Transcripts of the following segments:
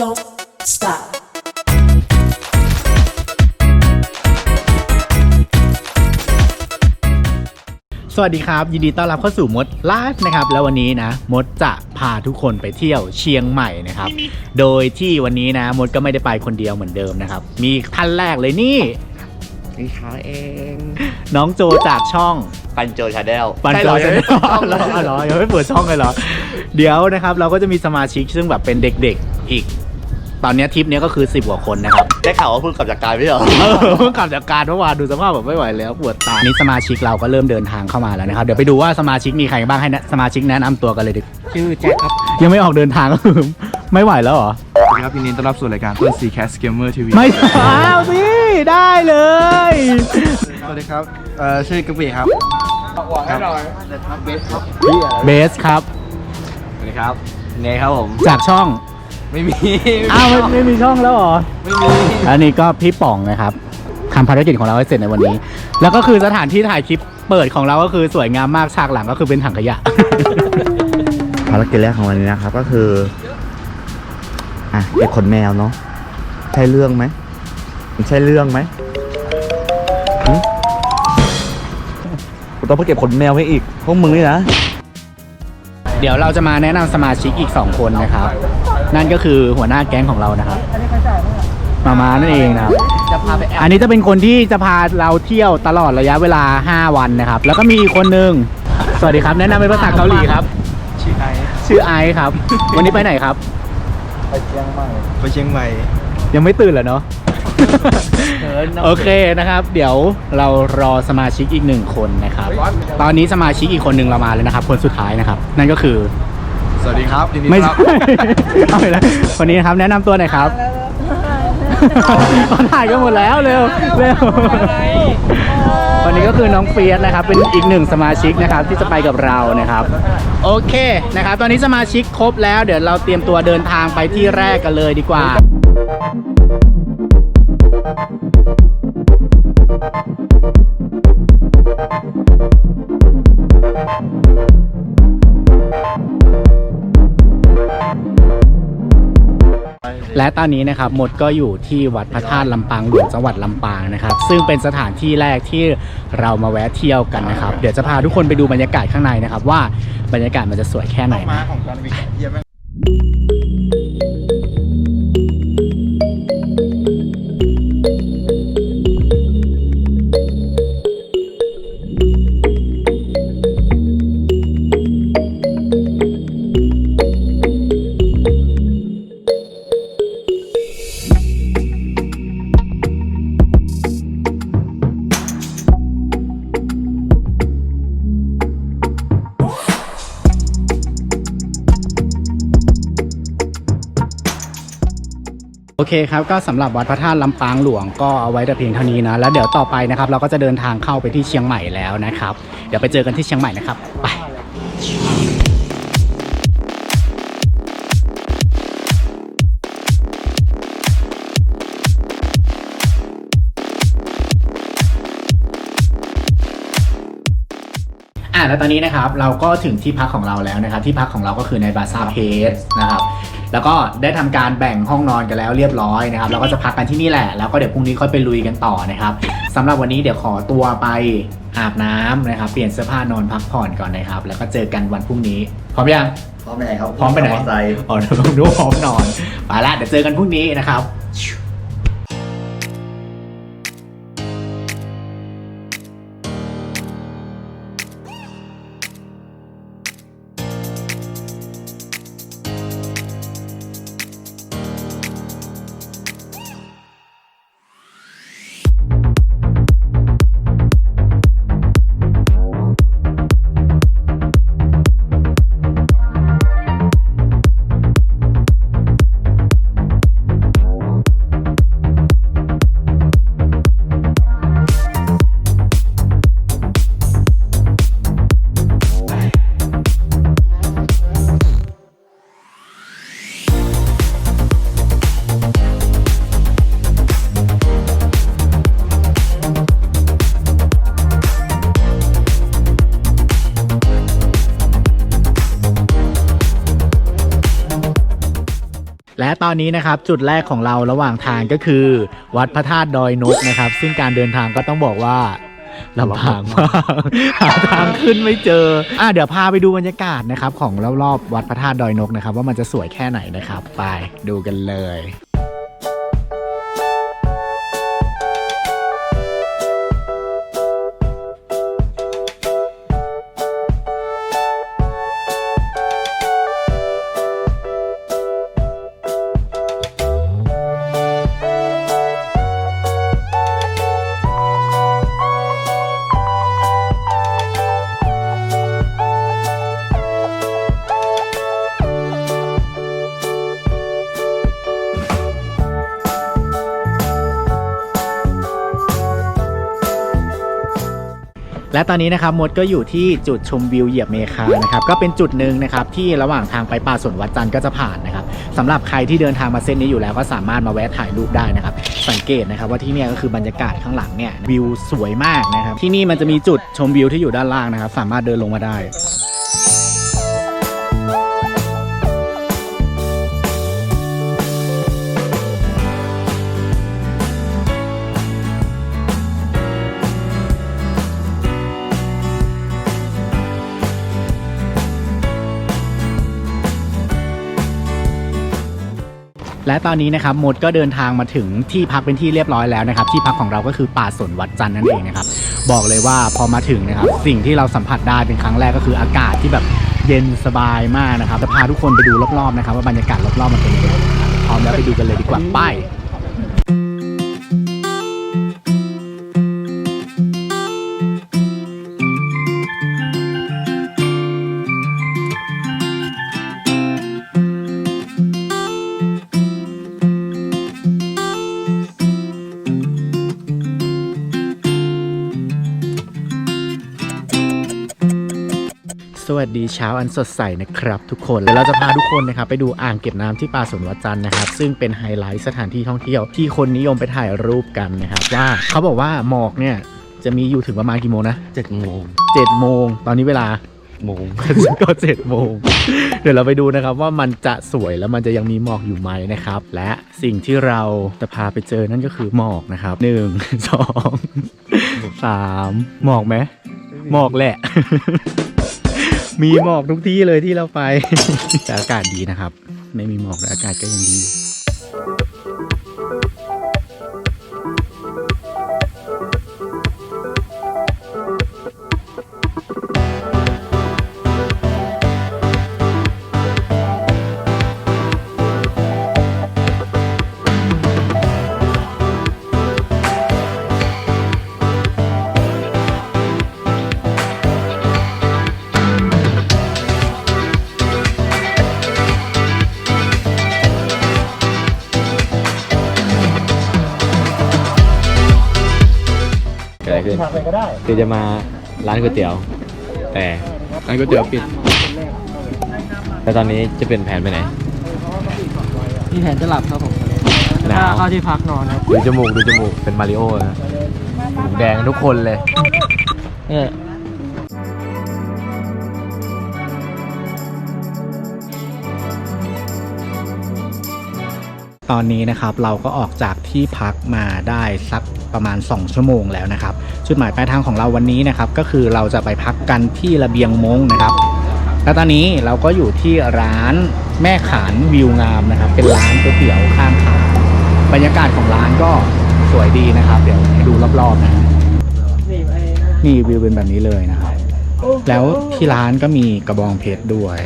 don't stop. สวัสดีครับ ยินดีต้อนรับเข้าสู่มดไลฟ์นะครับ แล้ววันนี้นะมดจะพาทุกคนไปเที่ยวเชียงใหม่นะครับ โดยที่วันนี้นะมดก็ไม่ได้ไปคนเดียวเหมือนเดิมนะครับ มีท่านแรกเลยนี่ นี่เขาเอง น้องโจจากช่อง ปันโจชาแนลปันโจชาแนลเหรอเหรอยังไม่เปิดช่องเลยเหรอ เดี๋ยวนะครับ เราก็จะมีสมาชิกซึ่งแบบเป็นเด็กๆอีก ตอนเนี้ยทริปเนี้ยก็คือ 10กว่าคนนะครับ ได้ข่าวว่าเพิ่งกลับจากการไม่ใช่เหรอ เออเพิ่งกลับจากการเมื่อวานดูสภาพแบบไม่ไหวแล้วปวดตานี่สมาชิกเราก็เริ่มเดินทางเข้ามาแล้วนะครับ เดี๋ยวไปดูว่าสมาชิกมีใครบ้างให้นะสมาชิกแนะนำตัวกันเลยดิชื่อแจ็คครับยังไม่ออกเดินทางก็คือไม่ไหวแล้วเหรอ สวัสดีครับยินดีต้อนรับสู่รายการต้นซีแคสเกมเมอร์ทีวีไม่อ้าวสิได้เลย สวัสดีครับเอ่อชื่อกะปิครับหวังให้หน่อยเบสครับเบสครับ สวัสดีครับ เนครับผม จากช่อง ไม่มีอ้าวไม่ไม่มีช่องแล้วเหรอ ไม่มีอันนี้ก็พี่ป๋องนะครับทำภารกิจของเราให้เสร็จในวันนี้ แล้วก็คือสถานที่ถ่ายคลิปเปิดของเราก็คือสวยงามมากฉากหลังก็คือเป็นถังขยะ ภารกิจแรกของวันนี้นะครับ ก็คือ อะเก็บขนแมวเนาะใช่เรื่องไหมมันใช่เรื่องไหมหึกูต้องไปเก็บขนแมวให้อีกพวกมึงนี่นะ เดี๋ยวเราจะมาแนะนำสมาชิกอีก 2 คนนะครับ นั่นก็คือหัวหน้าแก๊งของเรานะครับมามานั่นเองนะครับจะพาไปแออันนี้จะเป็นคนที่จะพาเราเที่ยวตลอดระยะเวลา 5 วันนะครับ แล้วก็มีอีกคนนึงสวัสดีครับ แนะนำเป็นภาษาเกาหลีครับ ชื่อไอชื่อไอซ์ครับ วันนี้ไปไหนครับ ไปเชียงใหม่ไปเชียงใหม่ ยังไม่ตื่นเหรอเนาะโอเคนะครับ เดี๋ยวเรารอสมาชิกอีกหนึ่งคนนะครับ ตอนนี้สมาชิกอีกคนหนึ่งเรามาแล้วนะครับ คนสุดท้ายนะครับ นั่นก็คือส วัสดีครับยินดีไม่ต้อนใช่รับเอาไปแล้วคนนี้นะครับแนะนำตัวหน่อยครับเขาถ่ายกันหมดแล้วเร็วเร็ววันนี้ก็คือน้องเฟียสนะครับ เป็นอีกหนึ่งสมาชิกนะครับที่จะไปกับเรานะครับ โอเคนะครับ ตอนนี้สมาชิกครบแล้ว เดี๋ยวเราเตรียมตัวเดินทางไปที่แรกกันเลยดีกว่า และตอนนี้นะครับมดก็อยู่ที่วัดพระธาตุลำปางหลวงจังหวัดลำปางนะครับ ซึ่งเป็นสถานที่แรกที่เรามาแวะเที่ยวกันนะครับ เดี๋ยวจะพาทุกคนไปดูบรรยากาศข้างในนะครับ ว่าบรรยากาศมันจะสวยแค่ไหนมาของจอห์นวิกเยี่ยมมาก เคครับก็สำหรับวัดพระธาตุลำปางหลวงก็เอาไว้แต่เพียงเท่านี้นะแล้วเดี๋ยวต่อไปนะครับ เราก็จะเดินทางเข้าไปที่เชียงใหม่แล้วนะครับ เดี๋ยวไปเจอกันที่เชียงใหม่นะครับไปอะแล้วตอนนี้นะครับเราก็ถึงที่พักของเราแล้วนะครับ ที่พักของเราก็คือในบาซาเพสนะครับ แล้วก็ได้ทำการแบ่งห้องนอนกันแล้วเรียบร้อยนะครับเราก็จะพักกันที่นี่แหละแล้วก็เดี๋ยวพรุ่งนี้ค่อยไปลุยกันต่อนะครับสำหรับวันนี้เดี๋ยวขอตัวไปอาบน้ำนะครับ เปลี่ยนเสื้อผ้านอนพักผ่อนก่อนนะครับ แล้วก็เจอกันวันพรุ่งนี้ พร้อมยัง พร้อมไปไหนครับ พร้อมไปไหนมอเตอร์ไซค์อ๋อเดี๋ยวต้องดูพร้อมนอนไปละเดี๋ยวเจอกันพรุ่งนี้นะครับ และตอนนี้นะครับจุดแรกของเราระหว่างทางก็คือ วัดพระธาตุดอยนกนะครับ ซึ่งการเดินทางก็ต้องบอกว่าลำบากมากหาทางขึ้นไม่เจออะเดี๋ยวพาไปดูบรรยากาศนะครับ ของรอบๆวัดพระธาตุดอยนกนะครับ ว่ามันจะสวยแค่ไหนนะครับ ไปดูกันเลย และตอนนี้นะครับมดก็อยู่ที่จุดชมวิวเหยียบเมคานะครับก็เป็นจุดหนึ่งนะครับที่ระหว่างทางไปป่าสวนวัดจันทร์ก็จะผ่านนะครับสำหรับใครที่เดินทางมาเส้นนี้อยู่แล้วก็สามารถมาแวะถ่ายรูปได้นะครับสังเกตนะครับว่าที่นี่ก็คือบรรยากาศข้างหลังเนี่ยวิวสวยมากนะครับที่นี่มันจะมีจุดชมวิวที่อยู่ด้านล่างนะครับสามารถเดินลงมาได้ และตอนนี้นะครับมดก็เดินทางมาถึงที่พักเป็นที่เรียบร้อยแล้วนะครับ ที่พักของเราก็คือป่าสนวัดจันทร์นั่นเองนะครับ บอกเลยว่าพอมาถึงนะครับ สิ่งที่เราสัมผัสได้เป็นครั้งแรกก็คืออากาศที่แบบเย็นสบายมากนะครับจะพาทุกคนไปดูรอบๆนะครับ ว่าบรรยากาศรอบๆมันเป็นยังไงพร้อมแล้วไปดูกันเลยดีกว่าไป วัสดีเช้าอันสดใสนะครับทุกคนเดี๋ยวเราจะพาทุกคนนะครับไปดูอ่างเก็บน้ำที่ป่าสวนวัดจันทร์นะครับ ซึ่งเป็นไฮไลท์สถานที่ท่องเที่ยวที่คนนิยมไปถ่ายรูปกันนะครับว่าเขาบอกว่าหมอกเนี่ยจะมีอยู่ถึงประมาณกี่โมงนะเจ็ดโมงเจ็ดโมงตอนนี้เวลาโมงก็เจ็ดโมงเดี๋ยวเราไปดูนะครับว่ามันจะสวยแล้วมันจะยังมีหมอกอยู่ไหมนะครับ และสิ่งที่เราจะพาไปเจอนั่นก็คือหมอกนะครับหนึ่งสองสามหมอกไหมหมอกแหละ มีหมอกทุกที่เลยที่เราไป แต่อากาศดีนะครับ ไม่มีหมอกแต่อากาศก็ยังดี เกิดอะไรขึ้นคือจะมาร้านก๋วยเตี๋ยว แต่ร้านก๋วยเตี๋ยวปิด แล้วตอนนี้จะเป็นแผนไปไหน มีแผนจะหลับครับผมหนาว เข้าที่พักนอนครับดูจมูกดูจมูกเป็นมาริโอนะจมูกแดงทุกคนเลยเนี่ยตอนนี้นะครับเราก็ออกจากที่พักมาได้สัก ประมาณ 2 ชั่วโมงแล้วนะครับจุดหมายปลายทางของเราวันนี้นะครับก็คือเราจะไปพักกันที่ระเบียงมงนะครับแล้วตอนนี้เราก็อยู่ที่ร้านแม่ขานวิวงามนะครับ เป็นร้านก๋วยเตี๋ยวข้างทางบรรยากาศของร้านก็สวยดีนะครับ เดี๋ยวให้ดูรอบๆนะนี่วิวเป็นแบบนี้เลยนะครับแล้วที่ร้านก็มีกระบองเพชรด้วย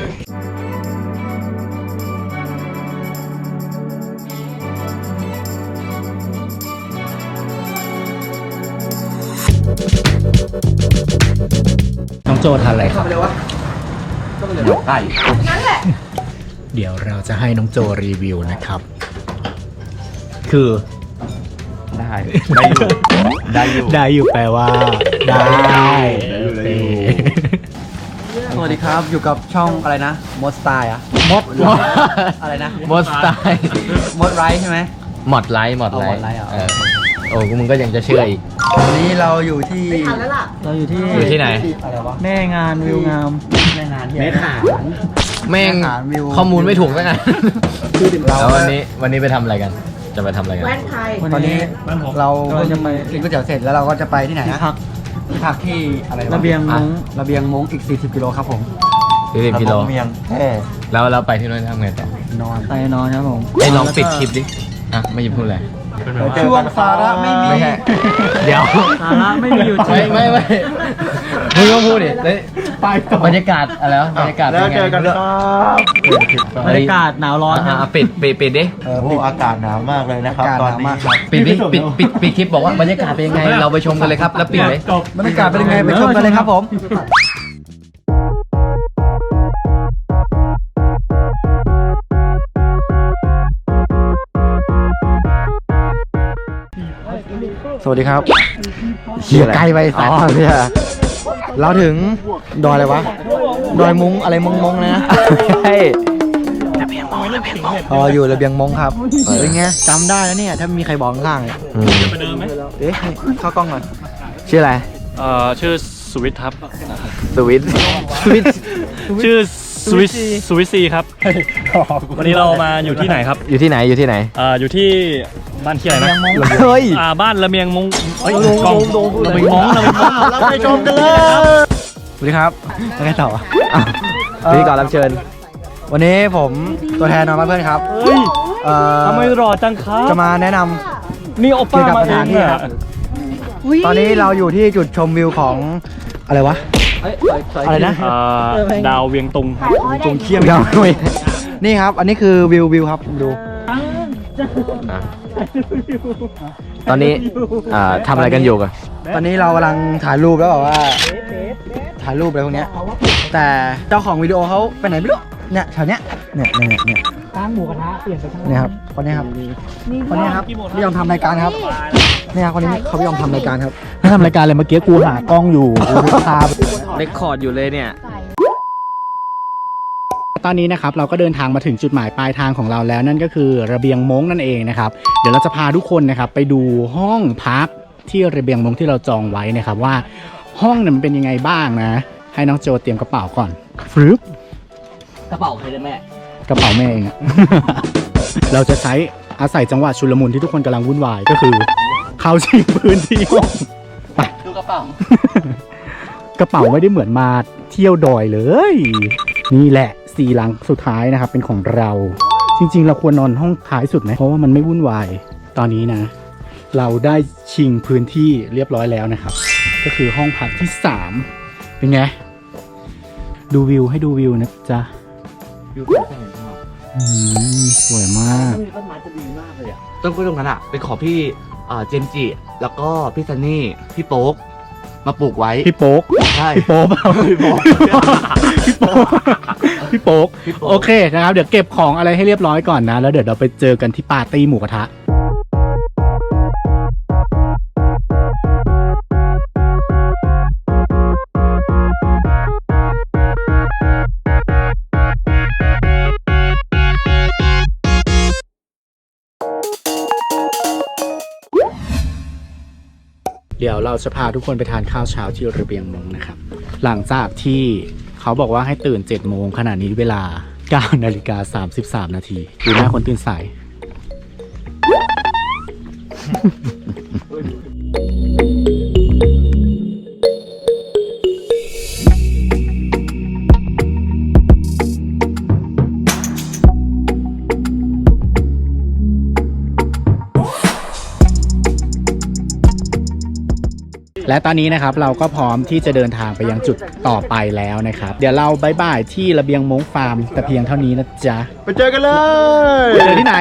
โจทานอะไรครับ ไก่เดี๋ยวเราจะให้น้องโจรีวิวนะครับ คือได้ได้อยู่ได้อยู่ได้อยู่แปลว่า ได้ได้อยู่ได้อยู่สวัสดีครับอยู่กับช่องอะไรนะมดสไตล์อะมดอะไรนะมดสไตล์มดไรใช่ไหมหมดไลท์หมดไลเอาหมท์ดไลท์เหรอ เออ โอ้กูมึงก็ยังจะเชื่ออีก วันนี้เราอยู่ที่เราอยู่ที่อยู่ที่ไหน อะไรวะแม่งานวิวงามแม่งานที่แม่ขาน แม่งอาหารวิว ข้อมูลไม่ถูกสักอันเราแล้ววันนี้วันนี้ไปทำอะไรกัน จะไปทำอะไรกันตอนนี้เราจะไปกินก๋วยเตี๋ยวเสร็จแล้วเราก็จะไปที่ไหนนะที่พักที่อะไรวระเบียงมงระเบียงมงอีก 40 กิโลครับผมสี่สิบกิโลเมียงแล้วเราไปที่นู่นทำไงต่อนอนไปนอนครับผมไอ้ยลองปิดคลิปดิอะไม่ยินพูด อะไรช่วงสาระไม่มี ไม่ใช่เดี๋ยวสาระไม่มีอยู่จริไม่งไม่ไม่มึงก็พูดดิแล้วบรรยากาศอะไรวะบรรยากาศแล้วป็ไงเจอกันครับบรรยากาศหนาวร้อนคอะรับ อะปิดปิดปิดดิโอ้โหอากาศหนาวมากเลยนะครับอากาศตอนหนาวนี้มากครับปิดดิปิดปิดปิดคลิปบอกว่าบรรยากาศเป็นยังไง เราไปชมกันเลยครับ แล้วปิดเลยบรรยากาศเป็นยังไงไปชมกันเลยครับผม สวัสดีครับเฮียไกลไปสัตว์เนี่ยเราถึงดอยอะไรวะ ดอยมุ้งอะไรมุ้งมุ้งนะใช่อ๋ออยู่ระเบียงมงครับเป็นไงจำได้แล้วเนี่ย ถ้ามีใครบอกข้างๆเนี่ยเอ๊ะเข้ากล้องก่อนชื่ออะไรเอ่อชื่อสวิตครับสวิตสวิตชื่อสวิตสวิตซีครับ วันนี้เรามาอยู่ที่ไหนครับ อยู่ที่ไหนอยู่ที่ไหนเอ่ออยู่ที่ บ้านที่อะไรนะเฮ้ยอ่าบ้านระเมียงมงเอ้ยกล้องระเมียงมงระเมียงมงเราไปชมกันเลยสวัสดีครับแล้วไงต่อพิธีกรรับเชิญ วันนี้ผมตัวแทนนอนบ้านเพื่อนครับเฮ้ยเอ่อทำไมรอจังครับจะมาแนะนำนี่โอป้ามาเองเกี่ยวกับสถานที่เนี่ยครับตอนนี้เราอยู่ที่จุดชมวิวของอะไรวะอะไรนะเอ่อดาวเวียงตุงครับตรงเคียมยาวด้วยนี่ครับ อันนี้คือวิววิวครับดู ตอนนี้อ่าทำอะไรกันอยู่กันตอนนี้เรากำลังถ่ายรูปแล้วแบบว่าถ่ายรูปอะไรพวกเนี้ยแต่เจ้าของวิดีโอเขาไปไหนไม่รู้เนี่ยแถวเนี้ยเนี่ยเนี่ยเนี่ยร้านหมูกระทะเปลี่ยนไปข้างเนี่ยครับคนนี้ครับคนนี้ครับไม่ยอมทำรายการครับเนี่ยครับคนนี้เขาไม่ยอมทำรายการครับถ้าทำรายการอะไรเมื่อกี้กูหากล้องอยู่กูพาเรคคอร์ดอยู่เลยเนี่ยต อนนี้นะครับเราก็เดินทางมาถึงจุดหมายปลายทางของเราแล้วนั่นก็คือระเบียงมงนั่นเองนะครับเดี๋ยวเราจะพาทุกคนนะครับไปดูห้องพักที่ระเบียงมงที่เราจองไว้นะครับว่าห้องเนี่ยมันเป็นยังไงบ้างนะ ให้น้องโจเตรียมกระเป๋าก่อนฟรึบกระเป๋าใครแม่กระเป๋าแม่เองอะ เราจะใช้อาศัยจังหวะชุลมุนที่ทุกคนกำลังวุ่นวายก็คือ เข้าชิงพื้นที่ห้องไปดูกระเป๋ากระเป๋าไม่ได้เหมือนมาเที่ยวดอยเลย นี่แหละ สี่หลังสุดท้ายนะครับ เป็นของเราจริง ๆ เราควรนอนห้องท้ายสุดไหมเพราะว่ามันไม่วุ่นวายตอนนี้นะ เราได้ชิงพื้นที่เรียบร้อยแล้วนะครับ ก็คือห้องพักที่สามเป็นไง ดูวิวให้ดูวิวนะจ๊ะอืมสวยมากต้นกล้วยตรงนั้นอะเป็นของพี่อ่าเจมส์จิแล้วก็พี่ซันนี่พี่โป๊ก มาปลูกไว้ พี่โป๊กใช่ พี่โป๊กเปล่าพี่โป๊ก พี่โป๊กพี่โป๊ก พี่โป๊ก โอเคนะครับ เดี๋ยวเก็บของอะไรให้เรียบร้อยก่อนนะ แล้วเดี๋ยวเราไปเจอกันที่ปาร์ตี้หมูกระทะ เราจะพาทุกคนไปทานข้าวเช้าที่ระเบียงมงนะครับ หลังจากที่เขาบอกว่าให้ตื่น7โมงขณะนี้เวลา9นาฬิกา33 นาทีดูหน้าคนตื่นสาย และตอนนี้นะครับเราก็พร้อมที่จะเดินทางไปยังจุดต่อไปแล้วนะครับ เดี๋ยวเราบายบายที่ระเบียงมงฟาร์มแต่เพียงเท่านี้นะจ๊ะไปเจอกันเลยไปเจอที่ไหน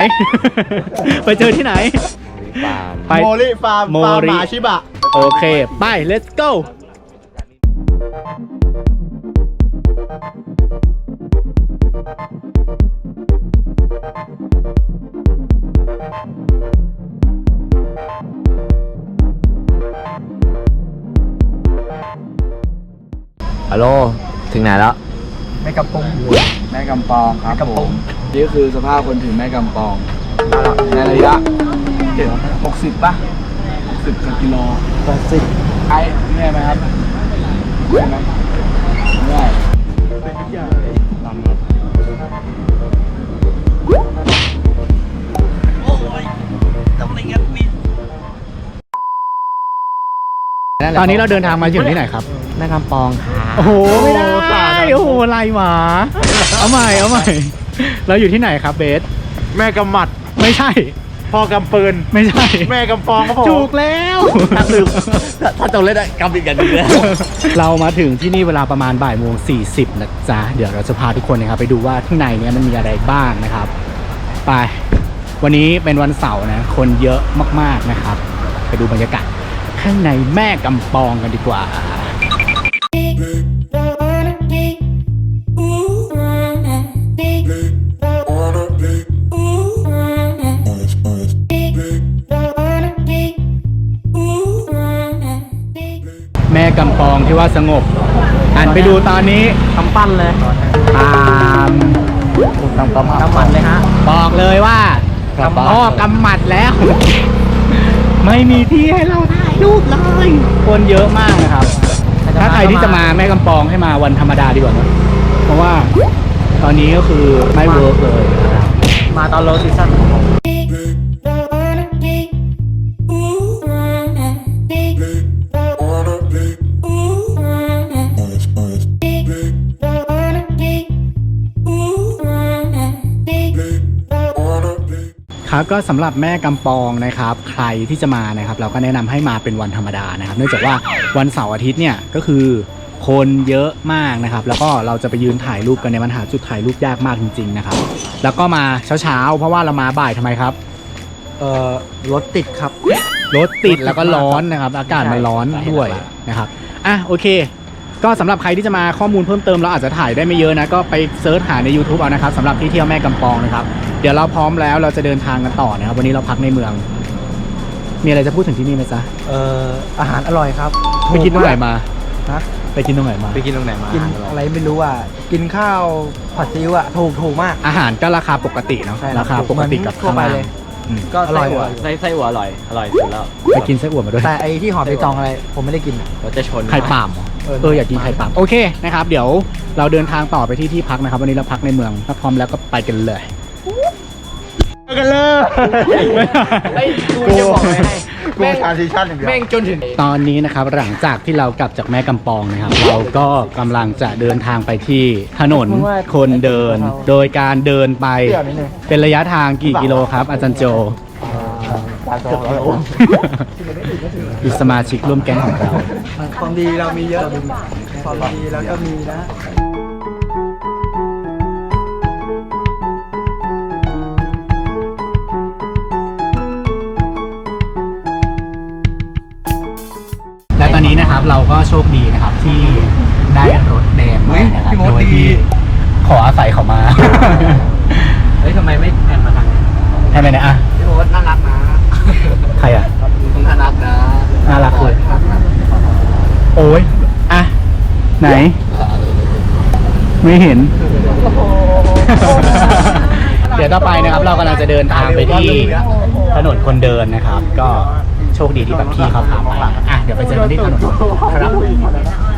ไปเจอที่ไหน ไปโมริฟาร์มโมฟาร์มริหมาชิบะ โอเค ไป let's go อโลถึงไหนแล้ว แม่กำปองแม่กำปองครับผมนี่คือสภาพคนถึงแม่กำปองในระยะ60ป่ะ60กิโล80ไสิบหนื่อยไหมครับเหนื่อยไหมเหนื่อยลำครับตอนนี้เราเดินทางมาอยู่ที่ไหนครับ แม่กำปองค่ะ โอ้โหไม่ได้โอ้โหไรหมาเอาใหม่เอาใหม่เราอยู่ที่ไหนครับเบสแม่กำหมัดไม่ใช่ พ่อกำปืน ไม่ใช่แม่กำปองครับผม ถูกแล้วถ้าลืมถ้าจำเล่นได้กำอีกกันดีแล้วเรามาถึงที่นี่เวลาประมาณบ่ายโมงสี่สิบนะจ๊ะเดี๋ยวเราจะพาทุกคนนะครับไปดูว่าข้างในเนี้ยมันมีอะไรบ้างนะครับ ไป วันนี้เป็นวันเสาร์นะคนเยอะมากๆนะครับ ไปดูบรรยากาศข้างในแม่กำปองกันดีกว่า กำปองที่ว่าสงบหันไปดูตอนนี้ทำปั้นเลยตามกำกำน้ำมันเลยฮะบอกเลยว่าครับพ่อกำหมัดแล้ว ไม่มีที่ให้เราถ่ายรูปเลย คนเยอะมากนะครับ ถ้าใครที่จะมาแม่กำปองให้มาวันธรรมดาดีกว่านะเพราะว่าตอนนี้ก็คือไม่เวิร์กเลยนะครับมาตอนโลซีซั่น ครับก็สำหรับแม่กำปองนะครับ ใครที่จะมานะครับ เราก็แนะนำให้มาเป็นวันธรรมดานะครับ เนื่องจากว่าวันเสาร์อาทิตย์เนี่ยก็คือคนเยอะมากนะครับ แล้วก็เราจะไปยืนถ่ายรูปกันในยมันหาจุดถ่ายรูปยากมากจริง ๆนะครับ แล้วก็มาเช้าๆเพราะว่าเรามาบ่ายทำไมครับเอ่อรถติดครับรถติดแล้วก็ร้อนนะครับ อากาศมันร้อนด้วยนะครับอะโอเค ก็สำหรับใครที่จะมาข้อมูลเพิ่มเติมเราอาจจะถ่ายได้ไม่เยอะนะ ก็ไปเซิร์ชหาใน YouTube เอานะครับสำหรับที่เที่ยวแม่กำปองนะครับ เดี๋ยวเราพร้อมแล้วเราจะเดินทางกันต่อนะครับ วันนี้เราพักในเมือง มีอะไรจะพูดถึงที่นี่ไหมจ๊ะเอ่ออาหารอร่อยครับไปกินตรงไหนมาฮะไปกินตรงไหนมา ไปกินตรงไหนมากินอะไรไม่รู้อะกินข้าวผัดซีอิ๊วอะถูกถูกมาก อาหารก็ราคาปกติเนาะใช่ราคาปกติกับทั่วข้างไปล่างเลยอืมก็อร่อยไส้กอั่วว่าไส้ไส้หัวอร่อยอร่อยสุดแล้วไปกินไส้อั่วมาด้วยแต่ไอที่ห่อไปตองอะไร ผมไม่ได้กินอะเราจะชนไข่ป่ามเหรอเออเอออยากกินไข่ป่ามโอเคนะครับ เดี๋ยวเราเดินทางต่อไปที่ที่พักนะครับ วันนี้เราพักในเมืองถ้าพร้อมแล้วก็ไปกันเลยไป กันเลยกูจะบอกไว้ให้กูทานซีชั่นอย่างเดียว แม่งจนถึง ตอนนี้นะครับหลังจากที่เรากลับจากแม่กำปองนะครับ เราก็กำลังจะเดินทางไปที่ถนนคนเดิน โดยการเดินไปเปรี้ยวนิดนึงเป็นระยะทางกี่กิโลครับ อาจารย์โจปลาสองร้อยโอดูสมาชิกร่วมแก๊งของเรา ความดีเรามีเยอะ ความดีเราก็มีนะและ เราก็โชคดีนะครับที่ได้รถแดงมานะครับพี่มดโดยที่ดีขออาศัยเขามา เฮ้ยทำไมไม่แผ่นมาทางนี้ใช่ไหมเนี่ยอะพี่โอ๊ตน่ารักนะใครอะน่ารักนะน่ารักเลยโอ้ยอะไหน ไม่เห็น เดี๋ยวต่อไปนะครับ เรากำลังจะเดินทางไปที่ถนนคนเดินนะครับ ก็ โชคดีที่แบบพี่เขาพาไปอะเดี๋ยวไปเจอกันที่ถนนคนเดินครับ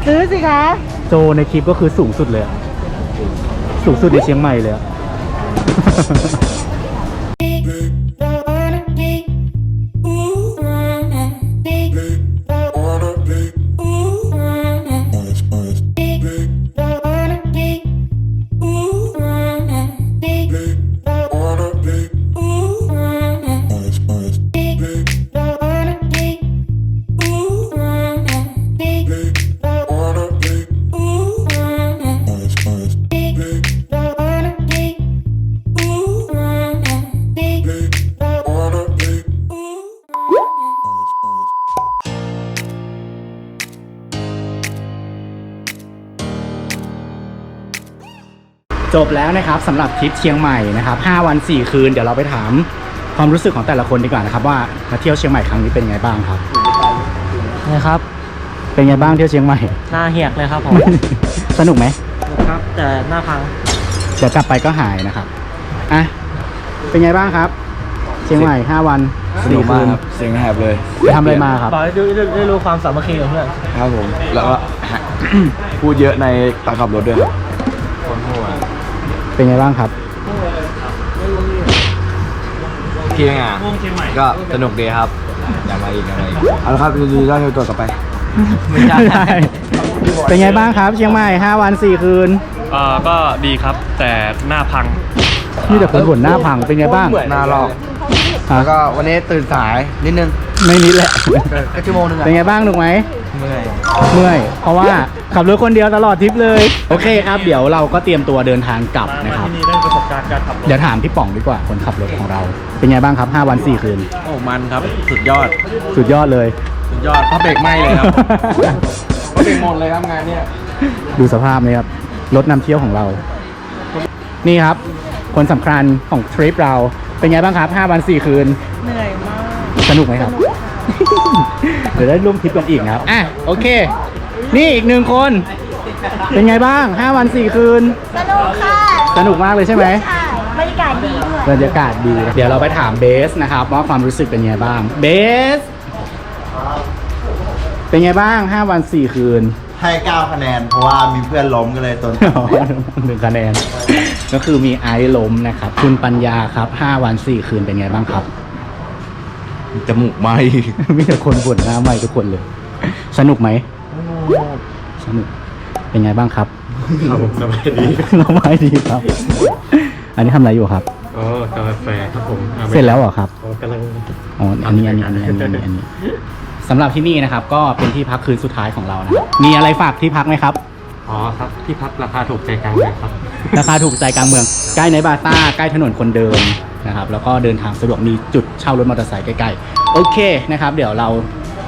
ซื้อสิคะ โจในคลิปก็คือสูงสุดเลยอะสูงสุดในเชียงใหม่เลยอะ จบแล้วนะครับสำหรับทริปเชียงใหม่นะครับ5วัน 4 คืน เดี๋ยวเราไปถามความรู้สึกของแต่ละคนดีกว่านะครับว่ามาเที่ยวเชียงใหม่ครั้งนี้เป็นไงบ้างครับ นะครับเป็นไงบ้างเที่ยวเชียงใหม่ หน้าเหียกเลยครับผม สนุกไหมครับ แต่หน้าพัง เดี๋ยวกลับไปก็หายนะครับอะเป็นไงบ้างครับ เชียงใหม่ 5 วันสนุกมากคืนครับเสียงแหบเลยไปทำอะไรมาครับบอกให้ดูได้ได้รู้ความสามัคคีของเพื่อน ครับผม แล้วก็ พูดเยอะในตอนขับรถด้วยครับคนหัว เป็นไงบ้างครับพี่ไงอะก็สนุกดีครับ อยากมาอีกอยากมาอีกเอาละครับดีๆแล้วเที่ยวตัวต่อไปไม่ใช่เป็นไงบ้างครับ เชียงใหม่ 5 วัน 4 คืนเอ่อก็ดีครับแต่หน้าพังมีแต่คนบ่นหน้าพังเป็นไงบ้างหน้าลอกแล้วก็วันนี้ตื่นสายนิดนึง ไม่นิดแหละก็ชั่วโมงนึงอะเป็นไงบ้างหนุกไหม เมื่อย เมื่อย เพราะว่าขับรถคนเดียวตลอดทริปเลย โอเคครับ เดี๋ยวเราก็เตรียมตัวเดินทางกลับนะครับ ที่นี่ได้ประสบการณ์การขับรถเดี๋ยวถามพี่ป๋องดีกว่าคนขับรถของเรา เป็นไงบ้างครับ 5 วัน 4 คืน โอ้มันครับ สุดยอด สุดยอดเลย สุดยอดพระเบรกไหมเลยครับพระเบรกหมดเลยครับงานเนี้ยดูสภาพเลยครับ รถนำเที่ยวของเรา นี่ครับ คนสำคัญของทริปเรา เป็นไงบ้างครับ 5 วัน 4 คืน เหนื่อยมาก สนุกไหมครับ เดี๋ยวได้ร่วมทริปกันอีกนะครับอะโอเค นี่อีกหนึ่งคน เป็นไงบ้าง 5 วัน 4 คืน สนุกค่ะสนุกมากเลยใช่ไหมใช่บรรยากาศดีด้วยบรรยากาศดี เดี๋ยวเราไปถามเบสนะครับว่าความรู้สึกเป็นไงบ้าง เบส เป็นไงบ้าง 5 วัน 4 คืน ให้ 9 คะแนน เพราะว่ามีเพื่อนล้มก็เลยตนอ๋อหนึ่งคะแนน ก็คือมีไอซ์ล้มนะครับ คุณปัญญาครับ 5 วัน 4 คืนเป็นไงบ้างครับ จมูกไหมมีแต่คนบ่นหน้าใหม่ทุกคนเลย สนุกไหม สนุก เป็นไงบ้างครับสบายดีสบายดีครับ อันนี้ทำอะไรอยู่ครับ อ๋อกาแฟครับผมอะเสร็จแล้วเหรอครับ อ๋อกำลัง อ๋ออันนี้อันนี้ อันนี้ อันนี้ อันนี้ อันนี้สำหรับที่นี่นะครับ ก็เป็นที่พักคืนสุดท้ายของเรานะครับมีอะไรฝากที่พักไหมครับ อ๋อครับที่พักราคาถูกใจกลางเลยครับ ราคาถูกใจกลางเมือง ใกล้ในบาซ่า ใกล้ถนนคนเดิน นะครับแล้วก็เดินทางสะดวกมีจุดเช่ารถมอเตอร์ไซค์ใกล้ๆโอเคนะครับ เดี๋ยวเรา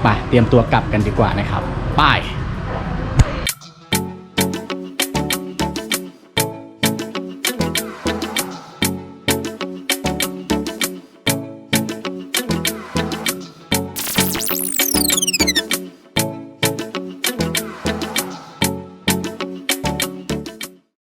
ไปเตรียมตัวกลับกันดีกว่านะครับ บาย